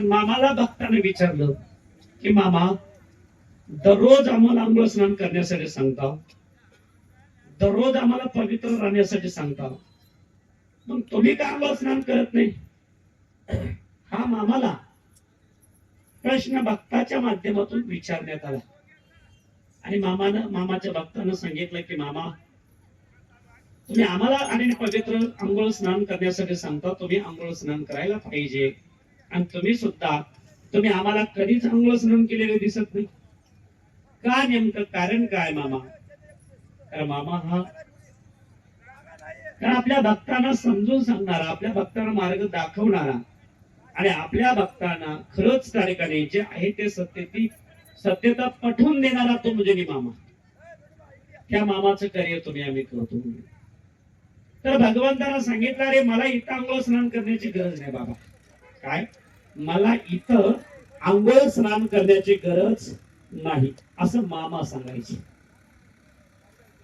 पण मामाला भक्ताने विचारलं की मामा दररोज आम्हाला आंघोळ स्नान करण्यासाठी सांगता? दररोज आम्हाला पवित्र राहण्यासाठी सांगता? मग तुम्ही का आंघोळ स्नान करत नाही? हा मामाला प्रश्न भक्ताच्या माध्यमातून विचारण्यात आला. आणि मामानं मामाच्या भक्तानं सांगितलं की मामा तुम्ही आम्हाला आणि पवित्र आंघोळ स्नान करण्यासाठी सांगता तुम्ही आंघोळ स्नान करायला पाहिजे. आणि तुम्ही सुद्धा तुम्ही आम्हाला कधीच आंघोळ स्नान केलेले दिसत नाही. का नेमकं कारण काय मामा? तर मामा हा कारण आपल्या भक्तांना समजून सांगणारा आपल्या भक्तांना मार्ग दाखवणारा आणि आपल्या भक्तांना खरंच त्या ठिकाणी जे आहे ते सत्य ती सत्यता पटवून देणारा तो म्हणजे मामा. त्या मामाचं कार्य तुम्ही आम्ही करतो तर भगवंताला सांगितलं अरे मला इथं आंघोळ स्नान करण्याची गरज नाही बाबा. काय? मला इथं आंघोळ स्नान करण्याची गरज नाही असं मामा सांगायचे.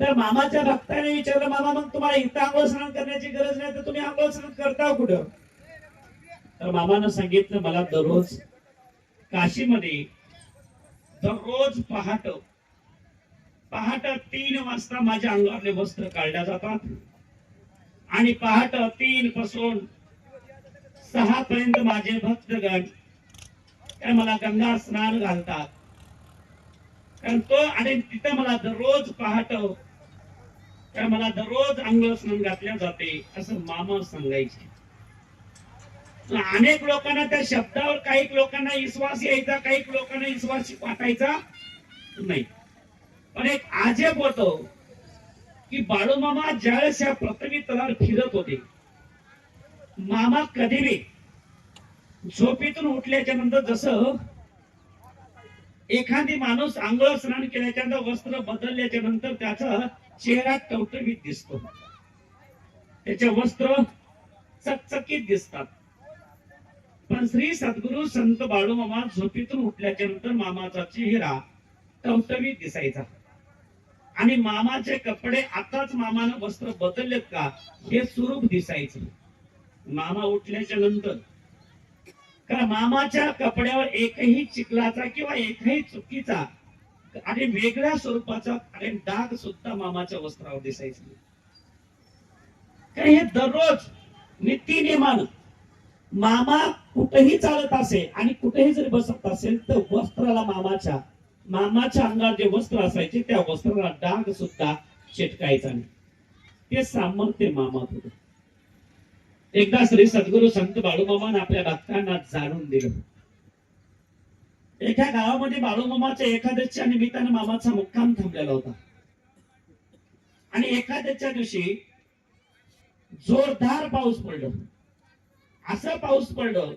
तर मामाच्या भक्ताने विचारलं मामा मग तुम्हाला इथं आंघोळ स्नान करण्याची गरज नाही तर तुम्ही आंघोळ स्नान करता कुठं? तर मामानं सांगितलं मला दररोज काशीमध्ये दररोज पहाट पहाट तीन वाजता माझ्या अंगावरले वस्त्र काढल्या जातात आणि पहाट तीन पासून सहा पर्यंत माझे भक्तगण. काय मला गंगा स्नान घालतात. कारण तो आणि तिथं मला दररोज पहाट. काय मला दररोज अंगळ स्नान घातल्या जाते असं मामा सांगायचे. अनेक लोकांना त्या शब्दावर काही लोकांना विश्वास यायचा काही लोकांना विश्वास वाटायचा नाही. पण एक आजेब होतो की बाळूमामा ज्यावेळेस या पृथ्वी तलावर फिरत होते मामा कधी झोपेतून उठल्याच्या नंतर जसं एखादी माणूस आंघोळ स्नान केल्याच्यानंतर वस्त्र बदलल्याच्या नंतर त्याचा चेहरा टवटवीत दिसतो. त्याचे वस्त्र चकचकीत दिसतात. पण श्री सद्गुरु संत बाळूमामा झोपेतून उठल्याच्या नंतर मामाचा चेहरा टवटवीत दिसायचा. आणि मामाचे कपडे आताच मामानं वस्त्र बदललेत का हे स्वरूप दिसायचं. मामा उठल्याच्या नंतर. कारण मामाच्या कपड्यावर एकही चिखलाचा किंवा एकही चुकीचा आणि वेगळ्या स्वरूपाचा आणि डाग सुद्धा मामाच्या वस्त्रावर दिसायचे कारण हे दररोज नित्यनियमान मामा कुठेही चालत असे आणि कुठेही जरी बसत असेल तर वस्त्राला मामाच्या मामाच्या अंगावर जे वस्त्र असायचे त्या वस्त्राला डाग सुद्धा चिटकायचा नाही. ते सामर्थ्य मामात होतं एकदा श्री सद्गुरु संत बाळूमामान आपल्या भक्तांना जाणून दिलं. एका गावामध्ये बाळूमामाच्या एकादशीच्या निमित्ताने मामाचा मुक्काम थांबलेला होता. आणि एखाद्याच्या दिवशी जोरदार पाऊस पडलं. असं पाऊस पडलं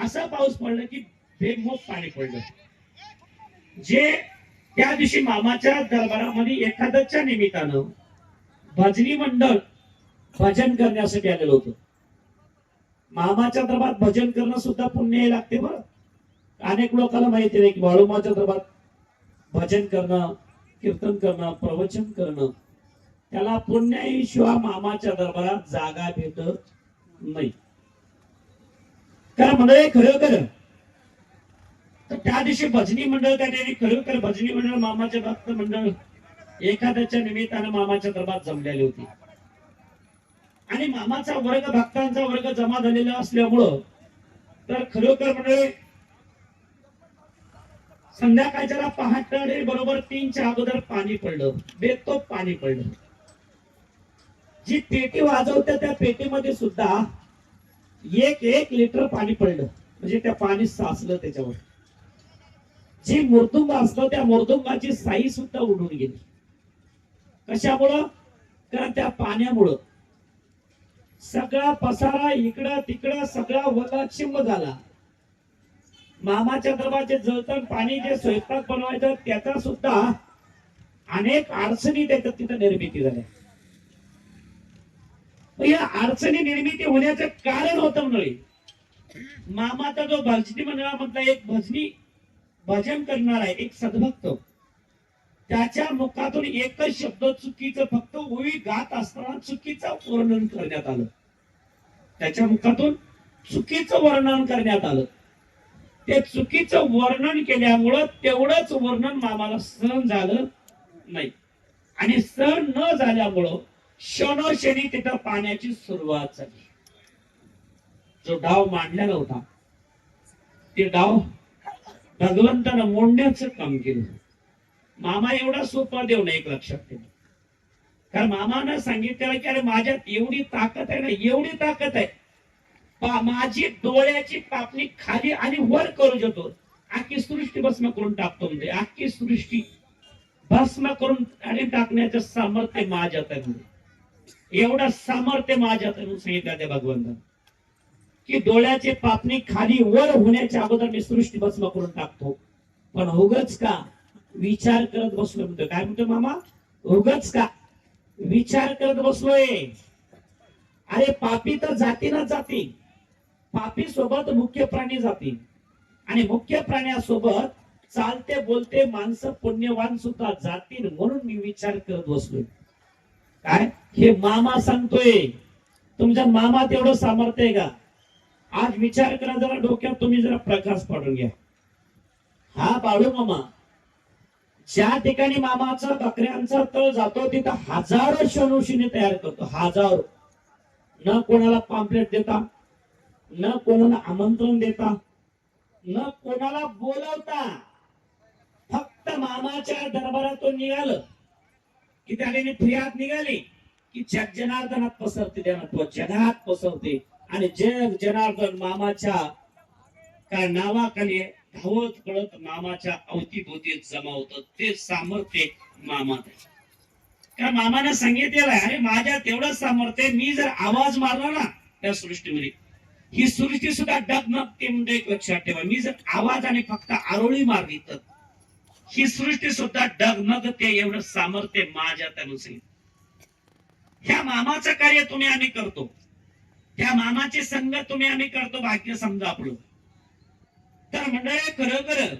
असं पाऊस पडलं की बेमोफ पाणी पडलं. जे त्या दिवशी मामाच्या दरबारामध्ये एखाद्याच्या निमित्तानं भजनी मंडळ भजन करण्यासाठी आलेलो होतं. मामाच्या दरबार भजन करणं सुद्धा पुण्य लागते बरं. अनेक लोकांना माहिती नाही की बाळूमाच्या दरबारात भजन करणं कीर्तन करणं प्रवचन करणं त्याला पुण्याशिवाय मामाच्या दरबारात जागा भेटत नाही. कारण म्हणजे खरं खरं तर त्या दिवशी भजनी मंडळ त्या ठिकाणी खरोखर भजनी मंडळ मामाच्या भक्त मंडळ एखाद्याच्या निमित्तानं मामाच्या दरबारात जमलेले होते. आणि मामाचा वर्ग भक्तांचा वर्ग जमा झालेला असल्यामुळं तर खरोखर म्हणजे संध्याकाळच्या पहाटे बरोबर तीनच्या अगोदर पाणी पडलं. बेतोप पाणी पडलं. जी पेटी वाजवते त्या पेटीमध्ये सुद्धा एक एक लिटर पाणी पडलं. म्हणजे त्या पाणी साचलं त्याच्यावर. जी मृदुंग असलं त्या मृदुंगाची साई सुद्धा उडून गेली. कशामुळं? कारण त्या पाण्यामुळं. सगळा पसारा इकडं तिकडं सगळा वलाचिंब झाला. मामाच्या दरबारचे जळतण पाणी जे स्वयंपाक बनवायचं त्याचा सुद्धा अनेक अडचणी त्याच्यात तिथं निर्मिती झाल्या. या अडचणी निर्मिती होण्याचं कारण होतं मंडळी मामाचा जो भजनी मंडळामधला एक भजनी भजन करणार आहे एक सद्भक्त त्याच्या मुखातून एकच शब्द चुकीचं फक्त ओळी गात असताना चुकीचं वर्णन करण्यात आलं. त्याच्या मुखातून चुकीचं वर्णन करण्यात आलं. ते चुकीचं वर्णन केल्यामुळं तेवढंच वर्णन मामाला सहन झालं नाही. आणि सहन न झाल्यामुळं क्षणोक्षणी तिथं पाण्याची सुरुवात झाली. जो डाव मांडलेला होता ते डाव भगवंतानं मोडण्याचं काम केलं. मामा एवढा सोपा देऊ नये एक लक्षात ठेवा. कारण मामानं सांगितलेलं की अरे माझ्यात एवढी ताकद आहे ना एवढी ताकद आहे. माझी डोळ्याची पापणी खाली आणि वर करू शकतो. आखी सृष्टी भस्म करून टाकतो म्हणजे आखी सृष्टी भस्म करून आणि टाकण्याचं सामर्थ्य माझ्यात आहे म्हणजे एवढं सामर्थ्य माझ्यात आहे म्हणून सांगितलं त्या भगवंतानं. की डोळ्याचे पापणी खाली वर होण्याच्या अगोदर मी सृष्टी भस्म करून टाकतो. पण उगच का विचार करत बसलो म्हणतो काय म्हणतो मामा? उगच का? विचार करत बसलोय. अरे पापी तर जातीनच जाती. पापी सोबत मुख्य प्राणी जातील आणि मुख्य प्राण्यासोबत चालते बोलते माणसं पुण्यवान सुद्धा जातील म्हणून मी विचार करत बसलोय. काय? हे मामा सांगतोय. तुमच्या मामा तेवढं सामर्थ्य आहे का? आज विचार करा जरा डोक्यात तुम्ही जरा प्रकाश पाडून घ्या. हा बाळू मामा ज्या ठिकाणी मामाचा बकऱ्यांचा तळ जातो तिथं हजारो शनुशीने तयार करतो हजारो. न कोणाला पाम्पलेट देता न कोणाला आमंत्रण देता न कोणाला बोलवता. फक्त मामाच्या दरबारातून निघालं की त्याने फिर्याद निघाली की जग जनार्दनात पसरते त्यानं जगात पसरते. आणि जग जनार्दन मामाच्या काय नावाखाली धावत कळत मामाच्या अवतीभोवती जमा होत. ते सामर्थ्य मामात त्या मामाने सांगितलेलं आहे अरे माझ्या तेवढंच सामर्थ्य मी जर आवाज मारला ना त्या सृष्टीमध्ये ही सृष्टी सुद्धा डगमगते म्हणजे एक लक्षात ठेवा. मी जर आवाज आणि फक्त आरोळी मारली तर ही सृष्टी सुद्धा डगमगते एवढं सामर्थ्य माझ्या त्यानुसार ह्या मामाचं कार्य तुम्ही आम्ही करतो. त्या मामाची संगत तुम्ही आम्ही करतो. भाग्य समजा आपलं. तर मंडळी खरोखर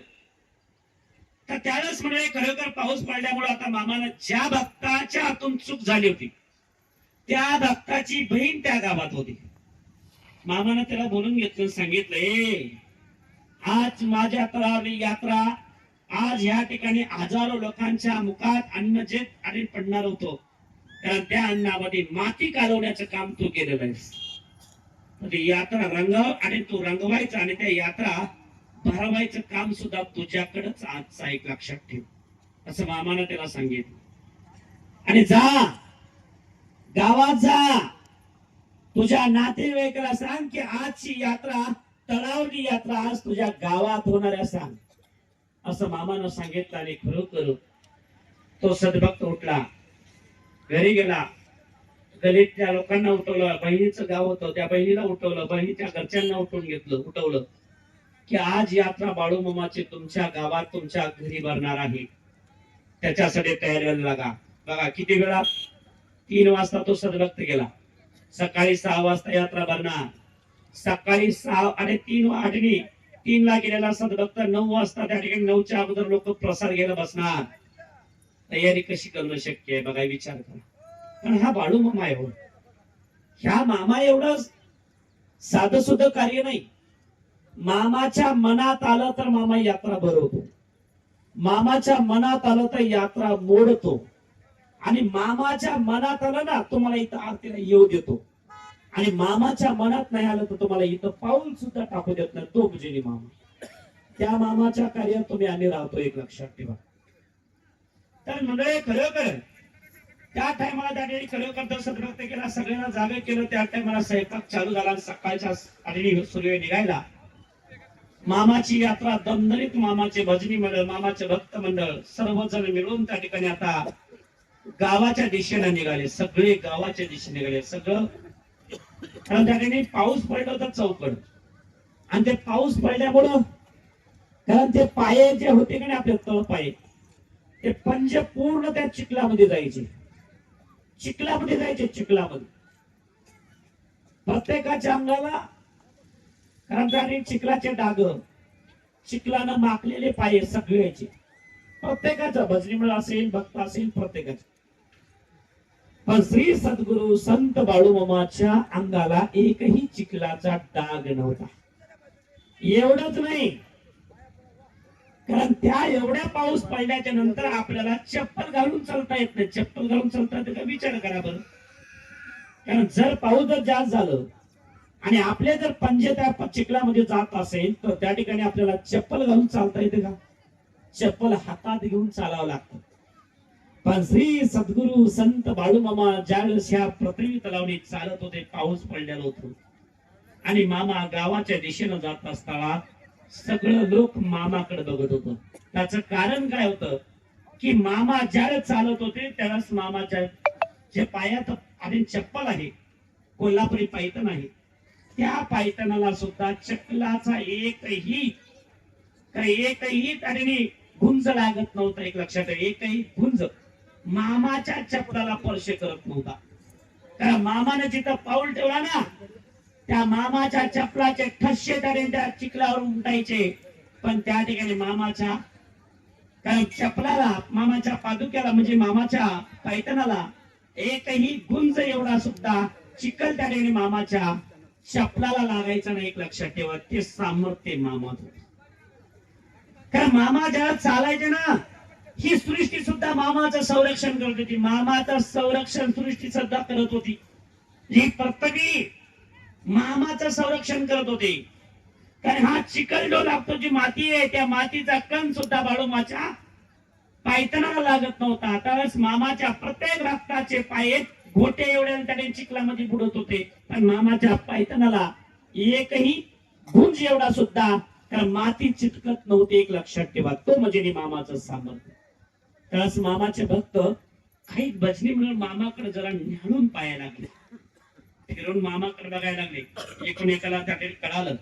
तर त्यावेळेस मंडळी खरोखर पाऊस पडल्यामुळे आता मामाला ज्या भक्ताच्या हातून चूक झाली होती त्या भक्ताची बहीण त्या गावात होती. मामानं त्याला बोलून घेतलं सांगितलं ए आज माझ्या तळावली यात्रा आज या ठिकाणी हजारो लोकांच्या मुखात अन्न जे आणि पडणार होतो. कारण त्या अन्नामध्ये माती कालवण्याचं काम तू केलेलं आहेस. यात्रा रंगव आणि तू रंगवायचा आणि त्या यात्रा भरवायचं काम सुद्धा तुझ्याकडेच आजचा एक लक्षात ठेव. असं मामानं त्याला सांगितलं. आणि जा. गावात जा. तुझ्या नातेवाईकाला सांग की आजची यात्रा तळावली यात्रा आज तुझ्या गावात होणार आहे सांग. असं मामानं सांगितलं आणि खरोखर तो सद्भक्त उठला. घरी गेला. गलीतल्या लोकांना उठवलं. बहिणीचं गाव होतं. त्या बहिणीला उठवलं. बहिणीच्या घरच्यांना उठवून घेतलं उठवलं. की आज यात्रा बाळू मामाची तुमच्या गावात तुमच्या घरी भरणार आहे. त्याच्यासाठी तयारीला लागा. बघा किती वेळा? तीन वाजता तो सदभक्त गेला. सकाळी सहा वाजता यात्रा भरणार. सकाळी सहा आणि तीन आठवी तीन ला गेलेला सदभक्त नऊ वाजता त्या ठिकाणी नऊच्या अगोदर लोक प्रसार घ्यायला बसणार. तयारी कशी करणं शक्य आहे? बघा विचार करा. पण हा बाळू मामा आहे हो. ह्या मामा एवढं साधं सुद्धा कार्य नाही. मामाच्या मनात आलं तर मामा यात्रा भरवतो. मामाच्या मनात आलं तर यात्रा मोडतो. आणि मामाच्या मनात आलं ना तुम्हाला इथं आरतीला येऊ देतो. आणि मामाच्या मनात नाही आलं तर तुम्हाला इथं पाऊल सुद्धा टाकू देत नाही. तो म्हणजे बुजिनी मामा. त्या मामाच्या कार्यात तुम्ही आम्ही राहतो एक लक्षात ठेवा. तर मंडळी खरोखर त्या टायमाला त्या ठिकाणी खरोखर तर केला सगळ्यांना जागे केलं त्या टायमाला स्वयंपाक चालू झाला आणि सकाळच्या आणि सूर्य निघायला. मामाची यात्रा दमदरीत मामाचे भजनी मंडळ मामाचे भक्त मंडळ सर्वजण मिळून त्या ठिकाणी आता गावाच्या दिशेने निघाले. सगळे गावाच्या दिशेने निघाले. सगळं. कारण त्या ठिकाणी पाऊस पडला होता चौकड आणि ते पाऊस पडल्यामुळं कारण ते पाये जे होते का नाही आपले तळ पाय ते पंज पूर्ण त्या चिखलामध्ये जायचे. चिखलामध्ये जायचे चिखलामध्ये. प्रत्येकाच्या अंगाला कारण चिखलाचे डाग. चिखलानं माखलेले पाय सगळ्याचे. प्रत्येकाचं भजनीमळ असेल भक्त असेल प्रत्येकाचं. पण श्री सद्गुरु संत बाळूमामाच्या अंगाला एकही चिखलाचा डाग नव्हता. एवढंच नाही. कारण त्या एवढ्या पाऊस पडल्याच्या नंतर आपल्याला चप्पल घालून चालता येत नाही. चप्पल घालून चालता येतं का? विचार करा बरं. कारण जर पाऊस जर जास्त झालं आणि आपले जर पंजे त्या चिखलामध्ये जात असेल तर त्या ठिकाणी आपल्याला चप्पल घालून चालता येते का? चप्पल हातात घेऊन चालावं लागतं. पण श्री सद्गुरु संत बाळूमामा ज्यावेळेस ह्या पृथ्वी तलावणी चालत होते पाऊस पडलेला होतो. आणि मामा गावाच्या दिशेनं जात असताना सगळं लोक मामाकडे बघत होतं. त्याचं कारण काय होतं? की मामा ज्यावेळेस चालत होते त्यावेळेस मामाच्या जे पायात आणि चप्पल आहे कोल्हापुरी पायथन आहे त्या पायथनाला सुद्धा चकलाचा एकही एकही त्याने गुंज लागत नव्हता एक लक्षात एकही गुंज. मामाच्या चपडाला स्पर्श करत नव्हता. कारण मामाने जिथं पाऊल ठेवला ना त्या मामाच्या चपलाचे ठसे त्याने त्या चिखलावर उमटायचे. पण त्या ठिकाणी मामाच्या कारण चपलाला मामाच्या पादुक्याला म्हणजे मामाच्या पैठणाला एकही गुंज एवढा सुद्धा चिखल त्या ठिकाणी मामाच्या चपलाला लागायचं नाही एक लक्षात ठेवा ते सामर्थ्य मामा होते. कारण मामा ज्याला चालायचे ना ही सृष्टी सुद्धा मामाचं संरक्षण करत होती. मामाचं संरक्षण सृष्टी सुद्धा करत होती. ही प्रत्येकी मामाचं संरक्षण करत होते. कारण हा चिकलडो लागतो जी माती आहे त्या मातीचा कण सुद्धा बाळूमाच्या पायतनाला लागत नव्हता. तरच मामाच्या प्रत्येक रक्ताचे पाय घोटे एवढ्या त्याने चिखलामध्ये बुडत होते. पण मामाच्या पायतनाला एकही गुंज एवढा सुद्धा कारण माती चिटकत नव्हते एक लक्षात ठेवा. तो म्हणजे मामाचं सामर्थ्य. त्यावेळेस मामाचे भक्त काही भजनी म्हणून मामाकडे जरा न्याळून पाया लागले. फिरून मामाकडे बघायला लागले. एकूण एकाला त्या कळालं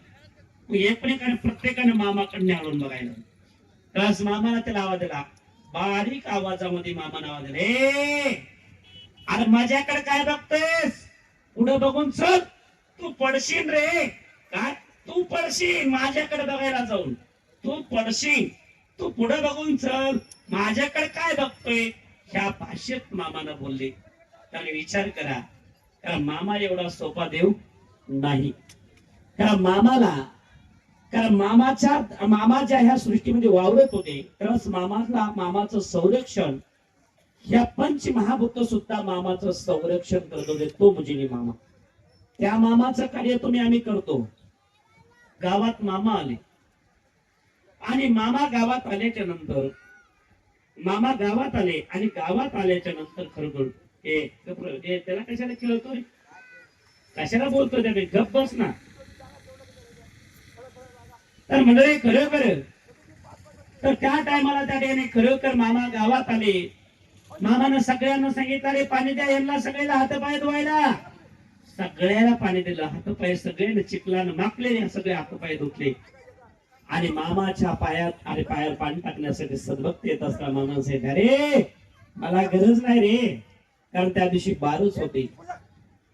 एकमेकाने प्रत्येकाने मामाकडे न्याळून बघायला लागले. मामाला त्याला आवाज दिला. बारीक आवाजामध्ये मामाने आवाज दिला अरे माझ्याकडे काय बघतेस पुढे बघून चल. तू पडशील रे. काय? तू पडशील. माझ्याकडे बघायला जाऊन. तू पडशील. तू पुढे बघून चल. माझ्याकडे काय बघतोय? ह्या भाषेत मामानं बोलले. त्याने विचार करा. कारण मामा एवढा सोपा देव नाही. कारण मामाला कारण मामाच्या मामाच्या ह्या सृष्टीमध्ये वावरत होते. तरच मामाला मामाचं संरक्षण ह्या पंच महाभूत सुद्धा मामाचं संरक्षण करतो म्हणजे तो म्हणजे मामा. त्या मामाचं कार्य तुम्ही आम्ही करतो. गावात मामा आले. आणि मामा गावात आल्याच्यानंतर मामा गावात आले आणि गावात आल्याच्यानंतर खरोखर ए त्याला कशाला खेळतोय कशाला बोलतोय त्याने? गप बस ना. तर म्हटलं खरं खरं. तर त्या टायमाला त्या ठिकाणी खरोखर मामा गावात आले. मामानं सगळ्यांना सांगितलं रे पाणी द्या यांना सगळ्याला हातपाय धुवायला. सगळ्याला पाणी दिलं हातपाय सगळ्यांना चिखलानं माकले सगळे हातपाय धुतले. आणि मामाच्या पायात आणि पायावर पाणी टाकण्यासाठी सद्भक्त येत असताना मामा साहेब अरे मला गरज नाही रे. कारण त्या दिवशी बारस होते.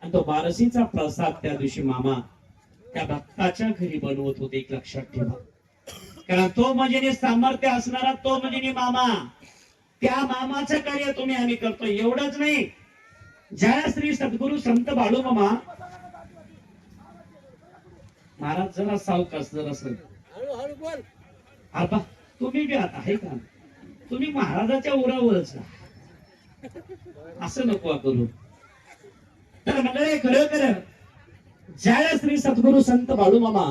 आणि तो बारसीचा प्रसाद त्या दिवशी मामा त्या भक्ताच्या घरी बनवत होते एक लक्षात ठेवा. कारण तो म्हणजे सामर्थ्य असणारा तो म्हणजे मामा. त्या मामाचं कार्य तुम्ही आम्ही करतो एवढंच नाही. ज्या श्री सद्गुरु संत बाळू मामा. महाराज जरा सावकाश जरा सर. आबा तुम्ही बी आता आहे का? तुम्ही महाराजाच्या उरावरच असं नको करू तर मंडळी खरं खरं. ज्या श्री सद्गुरु संत बाळूमामा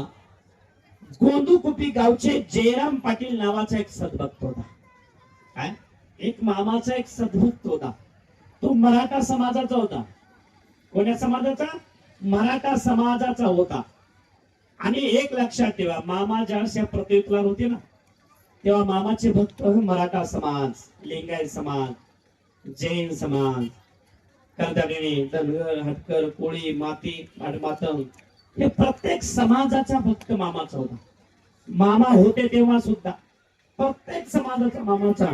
गोंदूकुपी गावचे जयराम पाटील नावाचा एक सद्भक्त होता. काय? एक मामाचा एक सद्भक्त होता. तो मराठा समाजाचा होता. कोण्या समाजाचा? मराठा समाजाचा होता. आणि एक लक्षात ठेवा मामा ज्यावेळेस या प्रतियुत्तला होते ना तेव्हा मामाचे भक्त मराठा समाज लिंगायत समाज जैन समाज कर्दागिणी धनगर हटकर कोळी माती मातंग हे प्रत्येक समाजाचा भक्त मामाचा होता. मामा होते तेव्हा सुद्धा प्रत्येक समाजाचा मामाचा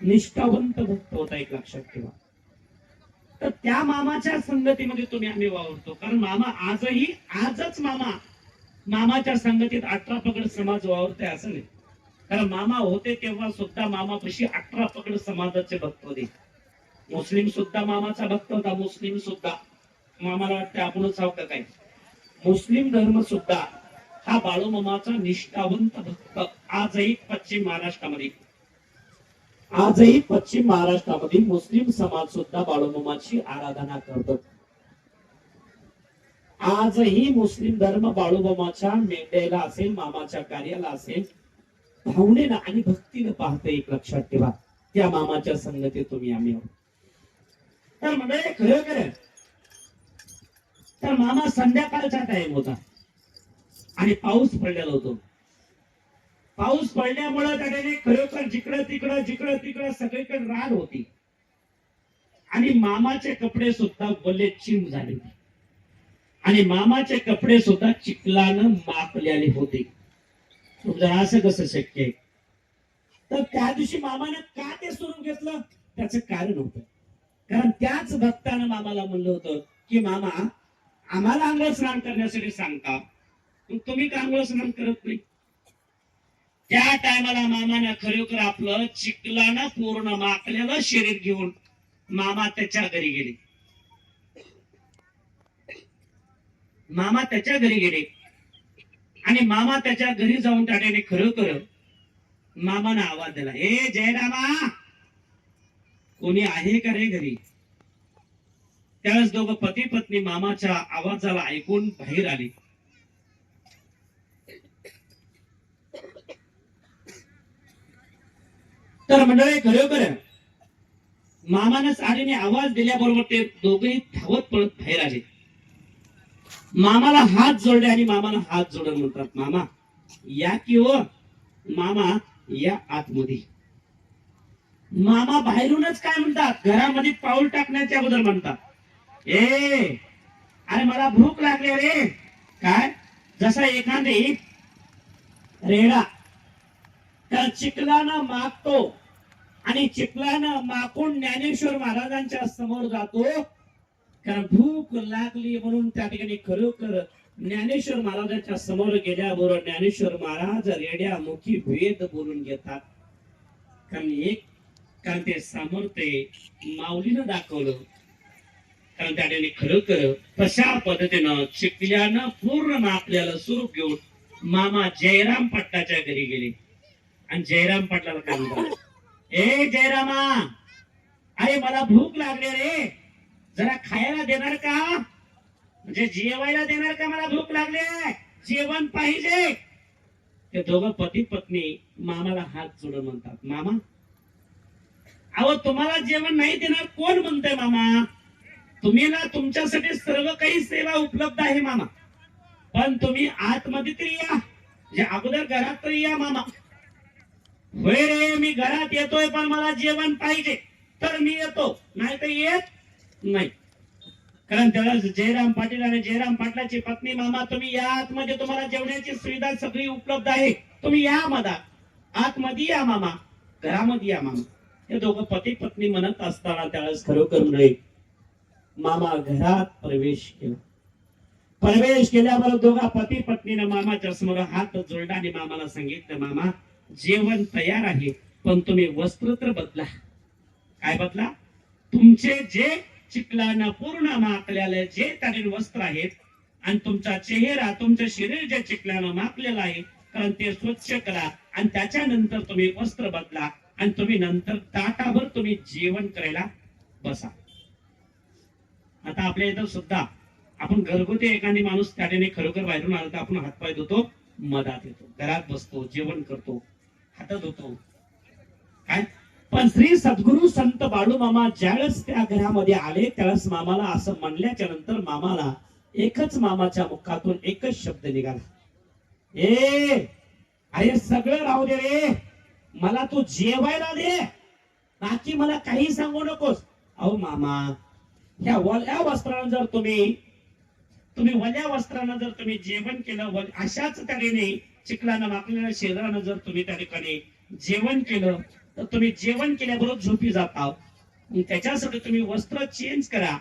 निष्ठावंत भक्त होता एक लक्षात ठेवा. तर त्या मामाच्या संगतीमध्ये तुम्ही आम्ही वावरतो. कारण मामा आजही आजच मामा मामाच्या संगतीत अठरा पकड समाज वावरते असं नाही. कारण मामा होते तेव्हा सुद्धा मामापाशी अठरा पकड समाजाचे भक्त होते. मुस्लिम सुद्धा मामाचा भक्त होता मुस्लिम सुद्धा. मामाला वाटतं आपणच आहोत काय? मुस्लिम धर्म सुद्धा हा बाळूमामाचा निष्ठावंत भक्त. आजही पश्चिम महाराष्ट्रामध्ये. आजही पश्चिम महाराष्ट्रामध्ये मुस्लिम समाज सुद्धा बाळूमामाची आराधना करतो. आजही मुस्लिम धर्म बाळूमामाच्या मेंढ्याला असेल मामाच्या कार्याला असेल भावनेनं आणि भक्तीनं पाहते एक लक्षात ठेवा. त्या मामाच्या संगतीत तुम्ही आम्ही आहोत. तर म्हणजे खरं खरं तर मामा संध्याकाळचा टाइम होता आणि पाऊस पडलेला होतो. पाऊस पडल्यामुळे त्याने खरोखर जिकडं तिकडं जिकडं तिकडं सगळीकडे रान होती. आणि मामाचे कपडे सुद्धा बले चिम झाले होते. आणि मामाचे कपडे सुद्धा चिखलानं मापलेले होते. तुमचं असं कसं शक्य आहे? तर त्या दिवशी मामानं का ते सोडून घेतलं? त्याचं कारण होत. कारण त्याच भक्तानं मामाला म्हणलं होतं की मामा आम्हाला आंघोळ स्नान करण्यासाठी सांगता तुम्ही का आंघोळ स्नान करत नाही? त्या टायमाला मामानं खरोखर आपलं चिखलानं पूर्ण माकलेलं शरीर घेऊन मामा त्याच्या घरी गेले. मामा त्याच्या घरी गेले. आणि मामा त्याच्या घरी जाऊन टाट्याने खरोखर मामानं आवाज दिला हे जयरामा! कोणी आहे का रे घरी? त्यावेळेस दोघं पती पत्नी मामाच्या आवाजाला ऐकून बाहेर आली. तर मंडळी खरोखर मामानं साडीने आवाज दिल्याबरोबर ते दोघेही धावत पळत बाहेर आले. मामाला हात जोडले आणि मामाला हात जोडून म्हणतात मामा या की हो? मामा या आतमध्ये. मामा बाहेरूनच काय म्हणतात? घरामध्ये पाऊल टाकण्याच्या अगोदर म्हणतात ए अरे मला भूक लागली रे. काय? जसा एखादी रेडा तर चिखलानं मागतो आणि चिखलानं माकून ज्ञानेश्वर महाराजांच्या समोर जातो. कारण भूक लागली म्हणून त्या ठिकाणी खरोखर ज्ञानेश्वर महाराजांच्या समोर गेल्याबरोबर ज्ञानेश्वर महाराज रेड्या मुखी वेद बोलून घेतात. कारण एक कारण ते सामर्थ्य माऊलीनं दाखवलं. कारण त्या ठिकाणी खरोखर तशा पद्धतीनं चिखल्यानं पूर्ण आपल्याला स्वरूप घेऊन मामा जयराम पट्टाच्या घरी गेले. आणि जयराम पाटलाला काय ए जयरामा! अरे मला भूक लागली रे. जरा खायला देणार का? म्हणजे जेवायला देणार का मला भूक लागली? जेवण पाहिजे. ते दोघं पती पत्नी मामाला हात जोडून म्हणतात मामा अहो तुम्हाला जेवण नाही देणार कोण म्हणतंय मामा? तुम्ही ना तुमच्यासाठी सर्व काही सेवा उपलब्ध आहे मामा. पण तुम्ही आतमध्ये तरी या. म्हणजे अगोदर घरात तरी या मामा. होय रे मी घरात येतोय पण मला जेवण पाहिजे. तर मी येतो. नाही तर येत नाही. कारण त्यावेळेस जयराम पाटील आणि जयराम पाटलाची पत्नी मामा तुम्ही या आतमध्ये तुम्हाला जेवणाची सुविधा सगळी उपलब्ध आहे. तुम्ही या मधा. आतमध्ये या मामा. घरामध्ये या मामा. हे दोघं पती पत्नी म्हणत असताना त्यावेळेस खरोखर नाही मामा घरात प्रवेश केला. प्रवेश केल्यावर दोघा पती पत्नीनं मामाच्या समोर हात जोडला आणि मामाला सांगितलं मामा जेवण तयार आहे पण तुम्ही वस्त्र तर बदला. काय बदला? तुमचे जे चिखलानं पूर्ण माकलेले जे तरीन वस्त्र आहेत आणि तुमचा चेहरा तुमचं शरीर जे चिखलानं माकलेलं आहे कारण ते स्वच्छ करा आणि त्याच्यानंतर तुम्ही वस्त्र बदला आणि तुम्ही नंतर ताटाभर तुम्ही जेवण करायला बसा. आता आपल्या इथं सुद्धा आपण घरगुती एखादी माणूस त्याने खरोखर बाहेरून आला तर आपण हातपाय धुतो मधात येतो घरात बसतो जेवण करतो. हटत होतो. काय? पण श्री सद्गुरु संत बाळू मामा ज्यावेळेस त्या घरामध्ये आले त्यावेळेस मामाला असं म्हणल्याच्या नंतर मामाला एकच मामाच्या मुखातून एकच शब्द निघाला. ए अरे सगळं राहू दे रे. मला तू जेवायला दे. बाकी मला काही सांगू नकोस. अहो मामा ह्या वल्या वस्त्रानं जर तुम्ही तुम्ही वल्या वस्त्रानं जर तुम्ही जेवण केलं अशाच तऱ्हेने चिखलानं माकलेल्या शेजारानं जर तुम्ही त्या ठिकाणी जेवण केलं तर तुम्ही जेवण केल्याबरोबर झोपी जाता त्याच्यासाठी तुम्ही वस्त्र चेंज करा.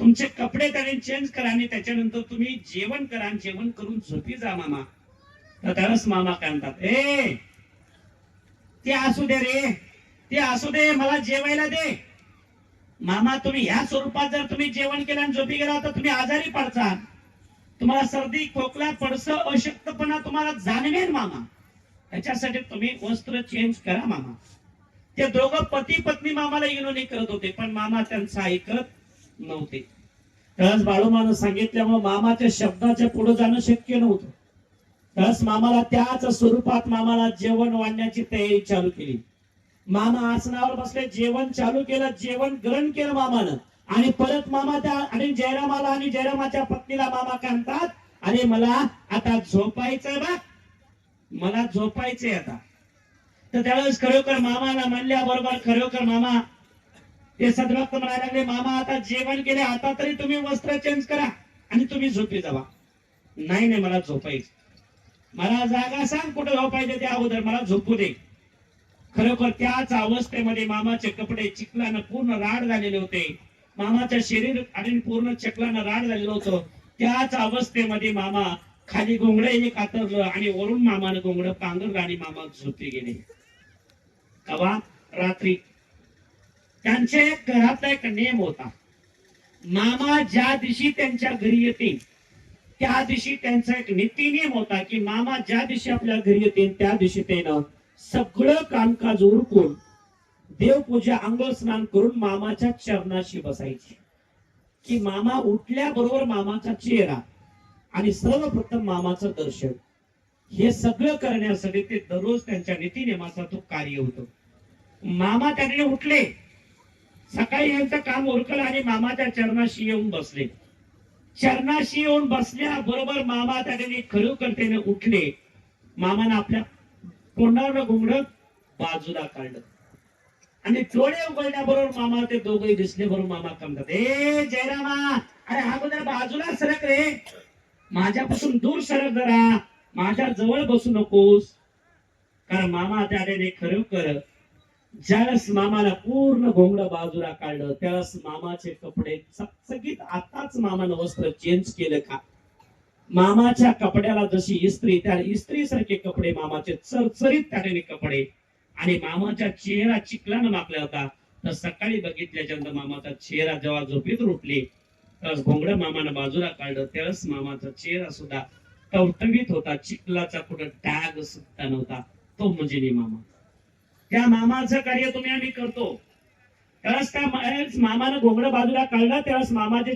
तुमचे कपडे त्याने चेंज करा आणि त्याच्यानंतर तुम्ही जेवण करा आणि जेवण करून झोपी जा मामा. तर त्यालाच मामा काय म्हणतात ए ते असू दे रे. ते असू दे मला जेवायला दे. मामा तुम्ही ह्या स्वरूपात जर तुम्ही जेवण केलं आणि झोपी गेला तर तुम्ही आजारी पडचा तुम्हाला सर्दी खोकला पडस अशक्तपणा तुम्हाला जाणवेल मामा. त्याच्यासाठी तुम्ही वस्त्र चेंज करा मामा. ते दोघं पती पत्नी मामाला विनोदी करत होते पण मामा त्यांचं ऐकत नव्हते. त्यावेळेस बाळूमानं सांगितल्यामुळे मामाच्या शब्दाच्या पुढे जाणं शक्य नव्हतं. त्यावेळेस मामाला त्याच स्वरूपात मामाला जेवण वाढण्याची तयारी चालू केली. मामा आसनावर बसले जेवण चालू केलं जेवण ग्रहण केलं मामानं. आणि परत मामा त्या आणि जयरामाला आणि जयरामाच्या पत्नीला मामा काय म्हणतात अरे मला आता झोपायचंय बा मला झोपायचंय आता. तर त्यावेळेस खरोखर मामाला म्हणल्याबरोबर खरोखर मामा ते सद्भक्त म्हणायला लागले मामा आता जेवण केले आता तरी तुम्ही वस्त्र चेंज करा आणि तुम्ही झोपी जावा. नाही नाही मला झोपायचं. मला जागा सांग कुठं झोपायचं त्या अगोदर मला झोपू दे. खरोखर त्याच अवस्थेमध्ये मामाचे कपडे चिखलानं पूर्ण राड झालेले होते. मामाचं शरीर आणि पूर्ण चकलानं राड झालेलं होतं. त्याच अवस्थेमध्ये मामा खाली घोंगडं हे कातरलं आणि वरून मामानं घोंगडं पांघरलं आणि मामा झोपी गेले. कवा? रात्री. त्यांचे घरातला एक नेम होता. मामा ज्या दिवशी त्यांच्या घरी येतील त्या दिवशी त्यांचा एक नीती नियम होता की मामा ज्या दिवशी आपल्या घरी येतील त्या दिवशी त्यानं सगळं कामकाज उरकून देवपूजा आंघोळ स्नान करून मामाच्या चरणाशी बसायची. की मामा उठल्याबरोबर मामाचा चेहरा आणि सर्वप्रथम मामाचं दर्शन. हे सगळं करण्यासाठी ते दररोज त्यांच्या नीतीनियमाचा तो कार्य होतो. मामा त्यांनी उठले. सकाळी यांचं काम उरकलं आणि मामाच्या चरणाशी येऊन बसले. चरणाशी येऊन बसल्याबरोबर मामा त्याने खरोखरतेने उठले. मामानं आपल्या तोंडावर घुंगड बाजूला काढलं. आणि डोळे उघडल्याबरोबर मामा ते दोघे दिसले बरोबर मामा कमतात ए जयरामा! अरे हा अगोदर बाजूला सरक रे. माझ्यापासून दूर सरक जरा. माझ्या जवळ बसू नकोस. कारण मामा त्याने खरोखर ज्यावेळेस मामाला पूर्ण घोंगड बाजूला काढलं त्यावेळेस मामाचे कपडे चकचकीत आताच मामानं वस्त्र चेंज केलं का? मामाच्या कपड्याला जशी इस्त्री त्या इस्त्री सारखे कपडे मामाचे चरचरीत त्याने कपडे आणि मामाचा चेहरा चिखलानं मापला होता. तर सकाळी बघितल्याच्या नंतर मामाचा चेहरा जेव्हा झोपेत उठले तर घोंगड मामानं बाजूला काढलं. त्यावेळेस मामाचा चेहरा सुद्धा टवटवीत होता. चिखलाचा कुठं टॅग सुद्धा नव्हता. तो म्हणजे मामा. त्या मामाचं कार्य तुम्ही आम्ही करतो. त्यावेळेस त्या मामानं घोंगड बाजूला काढलं. त्यावेळेस मामाचे